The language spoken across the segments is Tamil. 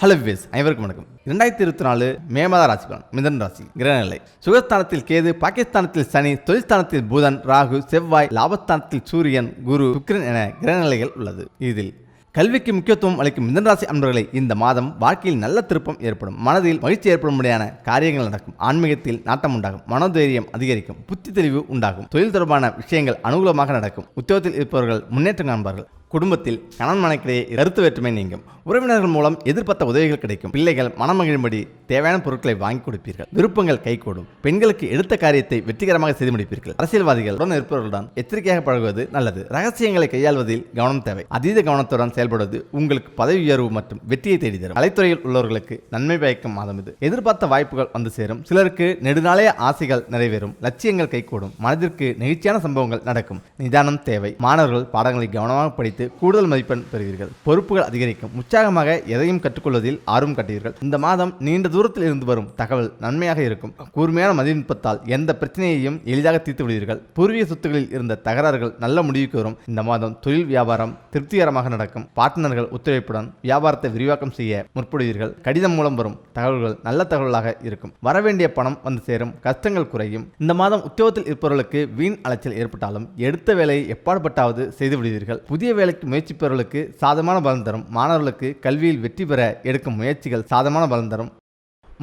ஹலோ விவேஸ் அனைவருக்கும் வணக்கம். இரண்டாயிரத்தி இருபத்தி நாலு மே மாத ராசி பலன் மிதன் ராசி கிரகநிலை சுகஸ்தானத்தில் கேது பாகிஸ்தானத்தில் சனி தொழில்ஸ்தானத்தில் புதன் ராகு செவ்வாய் லாபஸ்தானத்தில் சூரியன் குரு சுக்கிரன் என கிரகநிலைகள் உள்ளது. இதில் கல்விக்கு முக்கியத்துவம் அளிக்கும் மிதன் ராசி அன்பர்களை இந்த மாதம் வாழ்க்கையில் நல்ல திருப்பம் ஏற்படும். மனதில் மகிழ்ச்சி ஏற்படும்படியான காரியங்கள் நடக்கும். ஆன்மீகத்தில் நாட்டம் உண்டாகும். மனோதைரியம் அதிகரிக்கும். புத்தி தெளிவு உண்டாகும். தொழில் தொடர்பான விஷயங்கள் அனுகூலமாக நடக்கும். உத்தியோகத்தில் இருப்பவர்கள் முன்னேற்றம் காண்பார்கள். குடும்பத்தில் கணவன் மனைக்கிடையே கருத்து வேற்றுமை நீங்கும். உறவினர்கள் மூலம் எதிர்பார்த்த உதவிகள் கிடைக்கும். பிள்ளைகள் மனமகிழும்படி தேவையான பொருட்களை வாங்கி கொடுப்பீர்கள். விருப்பங்கள் கைகூடும். பெண்களுக்கு எடுத்த காரியத்தை வெற்றிகரமாக செய்து முடிப்பீர்கள். அரசியல்வாதிகள் உடன் இருப்பவர்களுடன் எச்சரிக்கையாக பழகுவது நல்லது. ரகசியங்களை கையாள்வதில் கவனம் தேவை. அதீத கவனத்துடன் செயல்படுவது உங்களுக்கு பதவி உயர்வு மற்றும் வெற்றியை தேடி தரும் கலைத்துறையில் உள்ளவர்களுக்கு நன்மை பயக்கும் மாதம் இது. எதிர்பார்த்த வாய்ப்புகள் வந்து சேரும். சிலருக்கு நெடுநாளைய ஆசைகள் நிறைவேறும். லட்சியங்கள் கைகூடும். மனதிற்கு நெகிழ்ச்சியான சம்பவங்கள் நடக்கும். நிதானம் தேவை. மாணவர்கள் பாடங்களை கவனமாக படித்து கூடுதல் மதிப்பெண் பெறுவீர்கள். பொறுப்புகள் அதிகரிக்கும். உற்சாகமாக எதையும் கற்றுக்கொள்வதில் ஆர்வம் காட்டுவீர்கள். இந்த மாதம் நீண்ட தூரத்தில் இருந்து வரும் தகவல் நன்மையாக இருக்கும். கூர்மையான மதிநுட்பத்தால் எந்த பிரச்சனையையும் எளிதாக தீர்த்து விடுவீர்கள். பூர்வீக சொத்துகளில் இருந்த தகராறுகள் நல்ல முடிவுக்கு வரும். இந்த மாதம் தொழில் வியாபாரம் திருப்திகரமாக நடக்கும். பார்ட்னர்கள் ஒத்துழைப்புடன் வியாபாரத்தை விரிவாக்கம் செய்ய முற்படுவீர்கள். கடிதம் மூலம் வரும் தகவல்கள் நல்ல தகவலாக இருக்கும். வரவேண்டிய பணம் வந்து சேரும். கஷ்டங்கள் குறையும். இந்த மாதம் உத்தியோகத்தில் இருப்பவர்களுக்கு வீண் அலைச்சல் ஏற்பட்டாலும் எடுத்த வேலையை எப்பாடுபட்டாவது செய்து விடுவீர்கள். புதிய வேலைக்கு முயற்சிப்பவர்களுக்கு சாதமான பலன் தரும். மாணவர்களுக்கு கல்வியில் வெற்றி பெற எடுக்கும் முயற்சிகள் சாதமான பலன் தரும்.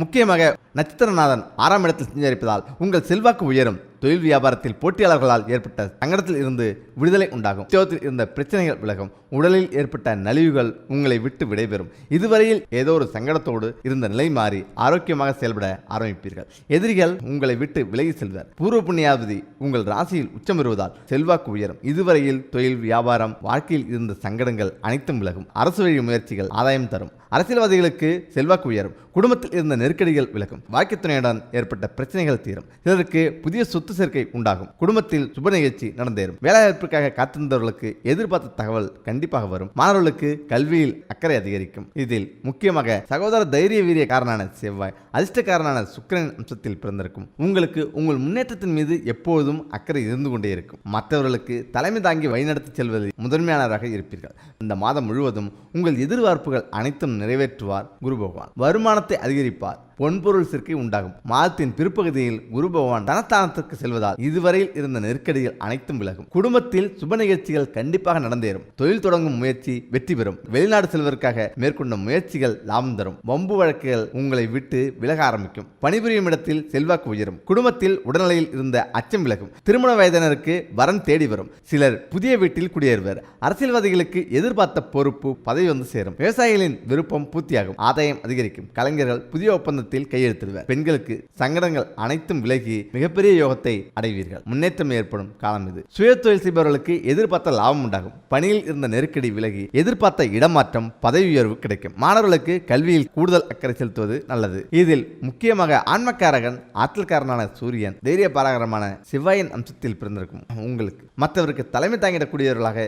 முக்கியமாக நட்சத்திரநாதன் ஆறாம் இடத்தில் சஞ்சரிப்பதால் உங்கள் செல்வாக்கு உயரும். தொழில் வியாபாரத்தில் போட்டியாளர்களால் ஏற்பட்ட சங்கடத்தில் இருந்து விடுதலை உண்டாகும். உத்தியோகத்தில் இருந்த பிரச்சனைகள் விலகும். உடலில் ஏற்பட்ட நலிவுகள் உங்களை விட்டு விடைபெறும். இதுவரையில் ஏதோ ஒரு சங்கடத்தோடு இருந்த நிலை மாறி ஆரோக்கியமாக செயல்பட ஆரம்பிப்பீர்கள். எதிரிகள் உங்களை விட்டு விலகி செல்வர். பூர்வ புண்ணியாவதி உங்கள் ராசியில் உச்சம் பெறுவதால் செல்வாக்கு உயரும். இதுவரையில் தொழில் வியாபாரம் வாழ்க்கையில் இருந்த சங்கடங்கள் அனைத்தும் விலகும். அரசு வழி முயற்சிகள் ஆதாயம் தரும். அரசியல்வாதிகளுக்கு செல்வாக்கு உயரும். குடும்பத்தில் இருந்த நெருக்கடிகள் விலகும். வாழ்க்கை துணையுடன் ஏற்பட்ட பிரச்சனைகள் தீரும். சிலருக்கு புதிய சொத்து சேர்க்கை உண்டாகும். குடும்பத்தில் சுப நிகழ்ச்சி நடந்தேறும். வேலைவாய்ப்பிற்காக காத்திருந்தவர்களுக்கு எதிர்பார்த்த தகவல் கண்டிப்பாக வரும். மாணவர்களுக்கு கல்வியில் அக்கறை அதிகரிக்கும். இதில் முக்கியமாக சகோதர தைரிய வீரிய காரனான செவ்வாய் அதிர்ஷ்டக்காரனான சுக்கரன் அம்சத்தில் பிறந்திருக்கும். உங்களுக்கு உங்கள் முன்னேற்றத்தின் மீது எப்போதும் அக்கறை இருந்து கொண்டே இருக்கும். மற்றவர்களுக்கு தலைமை தாங்கி வழிநடத்தி செல்வதில் முதன்மையானவராக இருப்பீர்கள். இந்த மாதம் முழுவதும் உங்கள் எதிர்பார்ப்புகள் அனைத்தும் நிறைவேற்றுவார் குரு பகவான். வருமானத்தை அதிகரிப்பார். பொன்பொருள் சேர்க்கை உண்டாகும். மாதத்தின் பிற்பகுதியில் குரு பகவான் தனஸ்தானத்திற்கு செல்வதால் இதுவரையில் இருந்த நெருக்கடிகள் அனைத்தும் விலகும். குடும்பத்தில் சுப நிகழ்ச்சிகள் கண்டிப்பாக நடந்தேறும். தொழில் தொடங்கும் முயற்சி வெற்றி பெறும். வெளிநாடு செல்வதற்காக மேற்கொண்ட முயற்சிகள் லாபம் தரும். வம்பு வழக்குகள் உங்களை விட்டு விலக ஆரம்பிக்கும். பணிபுரியும் இடத்தில் செல்வாக்கு உயரும். குடும்பத்தில் உடல்நிலையில் இருந்த அச்சம் விலகும். திருமண வயதினருக்கு வரன் தேடி வரும். சிலர் புதிய வீட்டில் குடியேறுவர். அரசியல்வாதிகளுக்கு எதிர்பார்த்த பொறுப்பு பதவி வந்து சேரும். விவசாயிகளின் விருப்பம் பூர்த்தியாகும். ஆதாயம் அதிகரிக்கும். கலைஞர்கள் புதிய ஒப்பந்த ஒப்பந்தத்தில் கையெழுத்திடுவர். பெண்களுக்கு சங்கடங்கள் அனைத்தும் விலகி மிகப்பெரிய யோகத்தை அடைவீர்கள். முன்னேற்றம் ஏற்படும் காலம் இது. சுய தொழில் செய்பவர்களுக்கு எதிர்பார்த்த லாபம் உண்டாகும். பணியில் இருந்த நெருக்கடி விலகி எதிர்பார்த்த இடமாற்றம் பதவி உயர்வு கிடைக்கும். மாணவர்களுக்கு கல்வியில் கூடுதல் அக்கறை செலுத்துவது நல்லது. இதில் முக்கியமாக ஆன்மக்காரகன் ஆற்றல்காரனான சூரியன் தைரிய பாராகரமான சிவாயின் அம்சத்தில் பிறந்திருக்கும். உங்களுக்கு மற்றவருக்கு தலைமை தாங்கிடக்கூடியவர்களாக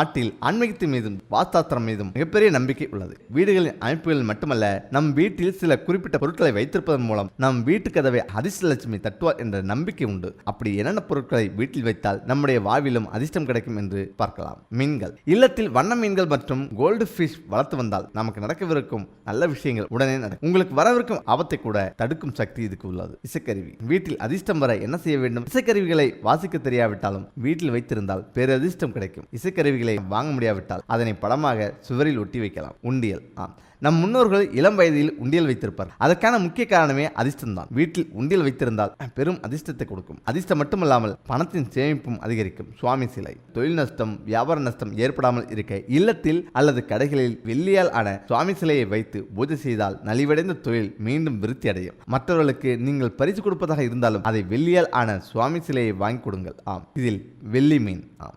நாட்டில் ஆன்மீகத்து மீதும் வாஸ்தாத்திரம் மீதும் மிகப்பெரிய நம்பிக்கை உள்ளது. வீடுகளின் அமைப்புகளில் மட்டுமல்ல நம் வீட்டில் சில குறிப்பிட்ட பொருட்களை வைத்திருப்பதன் மூலம் நம் வீட்டு கதவை அதிர்ஷ்டலட்சுமி தட்டுவார் என்ற நம்பிக்கை உண்டு. அப்படி என்னென்ன பொருட்களை வீட்டில் வைத்தால் நம்முடைய வாழ்விலும் அதிர்ஷ்டம் கிடைக்கும் என்று பார்க்கலாம். மீன்கள். இல்லத்தில் வண்ண மீன்கள் மற்றும் கோல்டு ஃபிஷ் வளர்த்து வந்தால் நமக்கு நடக்கவிருக்கும் நல்ல விஷயங்கள் உடனே நடக்கும். உங்களுக்கு வரவிருக்கும் ஆபத்தை கூட தடுக்கும் சக்தி இதுக்கு உள்ளது. இசைக்கருவி. வீட்டில் அதிர்ஷ்டம் வர என்ன செய்ய வேண்டும்? இசைக்கருவிகளை வாசிக்க தெரியாவிட்டாலும் வீட்டில் வைத்திருந்தால் பேரதிர்ஷ்டம் கிடைக்கும். இசைக்கருவிகளை வாங்க முடியாவிட்டால் அதனை படமாக சுவரில் ஒட்டி வைக்கலாம். உண்டியல். ஆம் நம் முன்னோர்கள் இளம் வயதில் உண்டியல் வைத்திருப்பார் அதற்கான முக்கிய காரணமே அதிர்ஷ்டம் தான் வீட்டில் உண்டியல் வைத்திருந்தால் பெரும் அதிர்ஷ்டத்தை கொடுக்கும். அதிர்ஷ்டம் மட்டுமல்லாமல் பணத்தின் சேமிப்பும் அதிகரிக்கும். சுவாமி சிலை. தொழில் நஷ்டம் வியாபார நஷ்டம் ஏற்படாமல் இருக்க இல்லத்தில் அல்லது கடைகளில் வெள்ளியால் ஆன சுவாமி சிலையை வைத்து பூஜை செய்தால் நலிவடைந்த தொழில் மீண்டும் விருத்தி அடையும் மற்றவர்களுக்கு நீங்கள் பரிசு கொடுப்பதாக இருந்தாலும் அதை வெள்ளியால் ஆன சுவாமி சிலையை வாங்கி கொடுங்கள். ஆம். இதில் வெள்ளி மீன். ஆம்.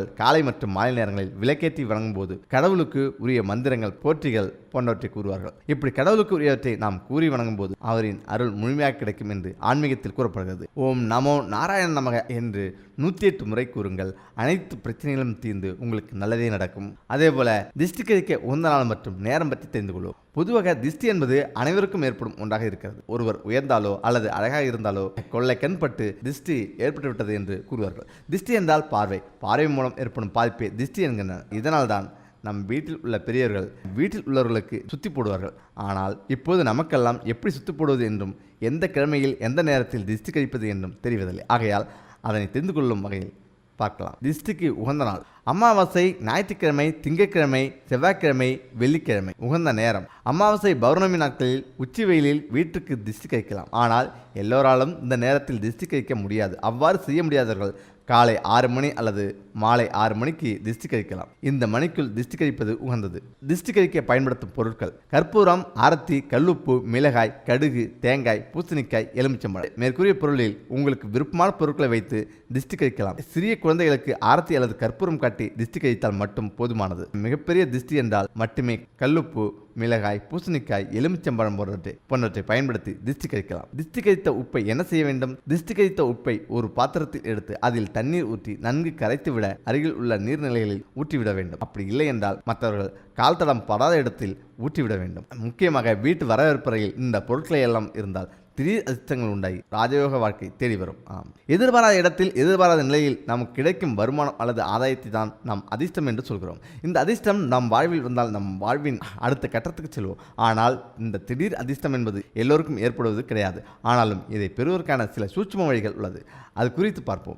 காலை மற்றும் மாலை நேரங்களில் விளக்கேற்றி வணங்கும் போது கடவுளுக்கு உரிய மந்திரங்கள் போற்றிகள் போன்றவற்றை கூறுவார்கள். இப்படி கடவுளுக்கு உரியவற்றை நாம் கூறி வணங்கும் போது அவரின் அருள் முழுமையாக கிடைக்கும் என்று ஆன்மீகத்தில் கூறப்படுகிறது. ஓம் நமோ நாராயண நமக என்று நூற்றி எட்டு முறை கூறுங்கள். அனைத்து பிரச்சனைகளும் தீர்ந்து உங்களுக்கு நல்லதே நடக்கும். அதே போல திஷ்டி உந்த நாள் மற்றும் நேரம் பற்றி தெரிந்து கொள்வோம். பொதுவாக திஷ்டி என்பது அனைவருக்கும் ஏற்படும் ஒன்றாக இருக்கிறது. ஒருவர் உயர்ந்தாலோ அல்லது அழகாக இருந்தாலோ கொள்ளை கண்பட்டு திஷ்டி ஏற்பட்டுவிட்டது என்று கூறுவார்கள். திஷ்டி என்றால் பார்வை. பார்வை மூலம் ஏற்படும் பாதிப்பே திஷ்டி என்கின்றனர் இதனால் தான் நம் வீட்டில் உள்ள பெரியவர்கள் வீட்டில் உள்ளவர்களுக்கு சுத்தி போடுவார்கள். ஆனால் இப்போது நமக்கெல்லாம் எப்படி சுத்தி போடுவது என்றும் எந்த கிழமையில் எந்த நேரத்தில் திஷ்டி கழிப்பது என்றும் தெரிவதில்லை. ஆகையால் அதனை தெரிந்து கொள்ளும் வகையில் பார்க்கலாம். திஷ்டிக்கு உகந்த நாள். அமாவாசை ஞாயிற்றுக்கிழமை திங்கட்கிழமை செவ்வாய்க்கிழமை வெள்ளிக்கிழமை. உகந்த நேரம். அமாவாசை பௌர்ணமி நாட்களில் உச்சி வெயிலில் வீட்டுக்கு திஷ்டி கைக்கலாம் ஆனால் எல்லோராலும் இந்த நேரத்தில் திஷ்டி கைக்க முடியாது. அவ்வாறு செய்ய முடியாதவர்கள் காலை ஆறு மணி அல்லது மாலை ஆறு மணிக்கு திஷ்டி கழிக்கலாம் இந்த மணிக்குள் திஷ்டி கழிப்பது உகந்தது. திஷ்டி கழிக்க பயன்படுத்தும் பொருட்கள் கற்பூரம் ஆரத்தி கல்லுப்பு மிளகாய் கடுகு தேங்காய் பூசணிக்காய் எலுமிச்சம்பழம். மேற்கூறிய பொருளில் உங்களுக்கு விருப்பமான பொருட்களை வைத்து திஷ்டி கழிக்கலாம் சிறிய குழந்தைகளுக்கு ஆரத்தி அல்லது கற்பூரம் காட்டி திஷ்டி கழித்தால் மட்டும் போதுமானது. மிகப்பெரிய திஷ்டி என்றால் மட்டுமே கல்லுப்பு மிளகாய் பூசணிக்காய் எலுமிச்சம்பழம் போன்றவற்றை போன்றவற்றை பயன்படுத்தி திஷ்டி கழிக்கலாம் திஷ்டி கழித்த உப்பை என்ன செய்ய வேண்டும்? திஷ்டி கழித்த உப்பை ஒரு பாத்திரத்தில் எடுத்து அதில் தண்ணீர் ஊற்றி நன்கு கரைத்து விட அருகில் உள்ள நீர்நிலைகளில் ஊற்றிவிட வேண்டும். அப்படி இல்லை என்றால் மற்றவர்கள் கால் தடம் படாத இடத்தில் ஊற்றிவிட வேண்டும். முக்கியமாக வீட்டு வரவேற்பறையில் இந்த பொருட்களை எல்லாம் இருந்தால் திடீர் அதிர்ஷ்டங்கள் உண்டாகி ராஜயோக வாழ்க்கை தேடி வரும். ஆம். எதிர்பாராத இடத்தில் எதிர்பாராத நிலையில் நமக்கு கிடைக்கும் வருமானம் அல்லது ஆதாயத்தை தான் நாம் அதிர்ஷ்டம் என்று சொல்கிறோம். இந்த அதிர்ஷ்டம் நம் வாழ்வில் வந்தால் நம் வாழ்வின் அடுத்த கட்டத்துக்கு செல்வோம். ஆனால் இந்த திடீர் அதிர்ஷ்டம் என்பது எல்லோருக்கும் ஏற்படுவது கிடையாது. ஆனாலும் இதை பெறுவதற்கான சில சூட்சும வழிகள் உள்ளது. அது குறித்து பார்ப்போம்.